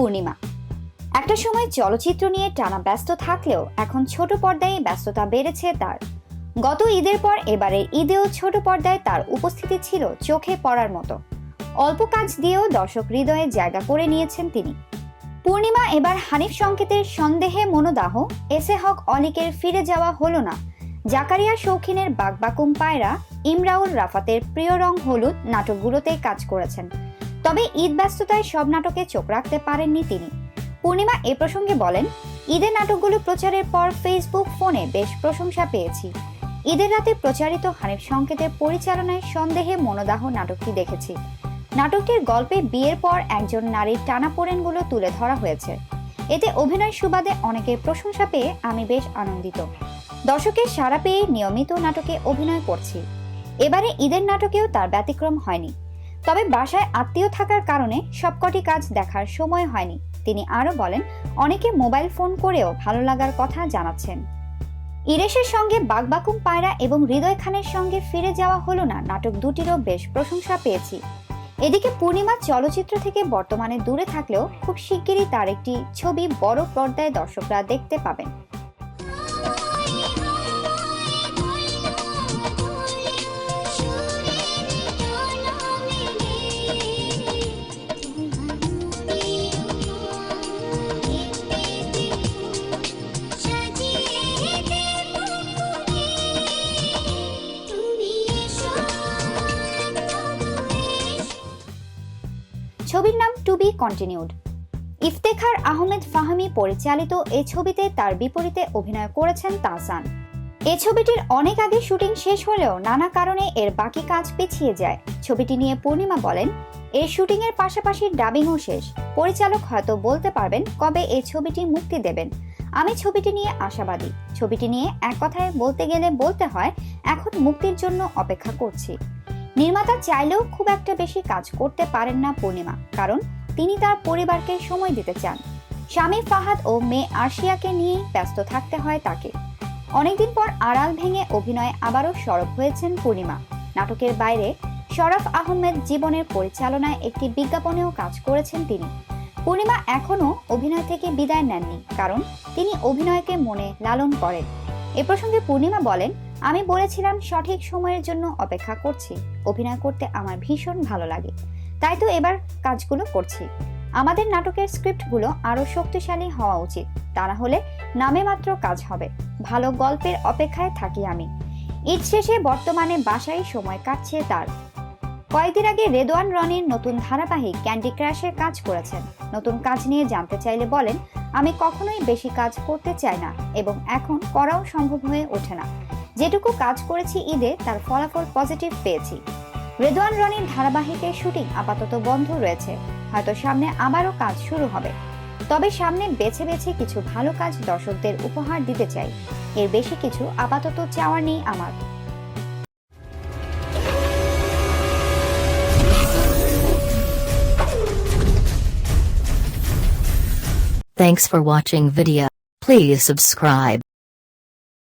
পূর্ণিমা। একটা সময় চলচ্চিত্র নিয়ে টানা ব্যস্ত থাকলেও এখন ছোট পর্দায় ব্যস্ততা বেড়েছে তার। গত ঈদের পর এবারের ঈদেও ছোট পর্দায় তার উপস্থিতি ছিল চোখে পড়ার মতো। অল্প কাজ দিয়েও দর্শক হৃদয়ে জায়গা করে নিয়েছেন তিনি। পূর্ণিমা এবার হানিফ সংকেতের সন্দেহে মনোদাহ, এসে হক অলিকের ফিরে যাওয়া হলো না। জাকারিয়া শৌখিনের বাগবাকুম পায়রা, ইমরাউল রাফাতের প্রিয় রং হলুদ নাটকগুলোতে কাজ করেছেন। তবে ঈদ ব্যস্ততায় সব নাটকে চোখ রাখতে পারেননি তিনি। পূর্ণিমা এ প্রসঙ্গে বলেন, ঈদের নাটকগুলো প্রচারের পর ফেসবুক ফোনে বেশ প্রশংসা পেয়েছি। ঈদের রাতে প্রচারিত হানিফ সংকেতের পরিচালনায় সন্দেহে মনোদাহ নাটকটি দেখেছি। নাটকটির গল্পে বিয়ের পর একজন নারীর টানাপোড়েনগুলো তুলে ধরা হয়েছে। এতে অভিনয় সুবাদে অনেকের প্রশংসা পেয়ে আমি বেশ আনন্দিত। দর্শকের সাড়া পেয়ে নিয়মিত নাটকে অভিনয় করছি। এবারে ঈদের নাটকেও তার ব্যতিক্রম হয়নি। তবে বাসায় আত্মীয় থাকার কারণে সবকটি কাজ দেখার সময় হয়নি। তিনি আরও বলেন, অনেকে মোবাইল ফোন করেও ভালো লাগার কথা জানাচ্ছেন। ইরেশের সঙ্গে বাগবাকুম পায়রা এবং হৃদয় খানের সঙ্গে ফিরে যাওয়া হলো না, নাটক দুটিরও বেশ প্রশংসা পেয়েছি। এদিকে পূর্ণিমা চলচ্চিত্র থেকে বর্তমানে দূরে থাকলেও খুব শিগগিরই তার একটি ছবি বড় পর্দায় দর্শকরা দেখতে পাবেন। ছবির নাম to be continued Iftekhar Ahmed Fahmi পরিচালিত এ ছবিতে তার বিপরীতে অভিনয় করেছেন তাহসান। এ ছবিটির অনেক আগে শুটিং শেষ হলেও নানা কারণে এর বাকি কাজ পিছিয়ে যায়। ছবিটি নিয়ে পূর্ণিমা বলেন, এর শুটিং এর পাশাপাশি ডাবিংও শেষ। পরিচালক হয়তো বলতে পারবেন কবে এই ছবিটি মুক্তি দেবেন। আমি ছবিটি নিয়ে আশাবাদী। ছবিটি নিয়ে এক কথায় বলতে গেলে বলতে হয়, এখন মুক্তির জন্য অপেক্ষা করছি। নির্মাতা চাইলেও খুব একটা বেশি কাজ করতে পারেন না পূর্ণিমা, কারণ তিনি তার পরিবারকে সময় দিতে চান। স্বামী ফাহাদ ও মেয়ে আরশিয়াকে নিয়ে ব্যস্ত থাকতে হয় তাকে। অনেকদিন পর আড়াল ভেঙে অভিনয়ে আবারও সরব হয়েছেন পূর্ণিমা। নাটকের বাইরে শরফ আহমেদ জীবনের পরিচালনায় একটি বিজ্ঞাপনেও কাজ করেছেন তিনি। পূর্ণিমা এখনও অভিনয় থেকে বিদায় নেননি, কারণ তিনি অভিনয়কে মনে লালন করেন। এ প্রসঙ্গে পূর্ণিমা বলেন আমি বলেছিলাম সঠিক সময়ের জন্য অপেক্ষা করছি। অভিনয় করতে আমার ভীষণ ভালো লাগে। তাই তো এবার কাজগুলো করছি। আমাদের নাটকের স্ক্রিপ্টগুলো আরও শক্তিশালী হওয়া উচিত। তা না হলে নামে মাত্র কাজ হবে। ভালো গল্পের অপেক্ষায় থাকি আমি। ঈদ শেষে বর্তমানে বাসায় সময় কাটছে তার। কয়েকদিন আগে রেদওয়ান রনির নতুন ধারাবাহিক ক্যান্ডি ক্র্যাশে কাজ করেছেন। নতুন কাজ নিয়ে জানতে চাইলে বলেন, আমি কখনোই বেশি কাজ করতে চাই না এবং এখন করাও সম্ভব হয়ে ওঠে না। যেটুকু কাজ করেছি ঈদে, তার ফলাফল পজিটিভ পেয়েছি। রেদওয়ান রনির ধারাবাহিকের শুটিং আপাতত বন্ধ রয়েছে। হয়তো সামনে আবারও কাজ শুরু হবে। তবে সামনে বেছে বেছে কিছু ভালো কাজ দর্শকদের উপহার দিতে চাই। এর বেশি কিছু আপাতত চাওয়ার নেই আমার। Thanks for watching video. Please subscribe.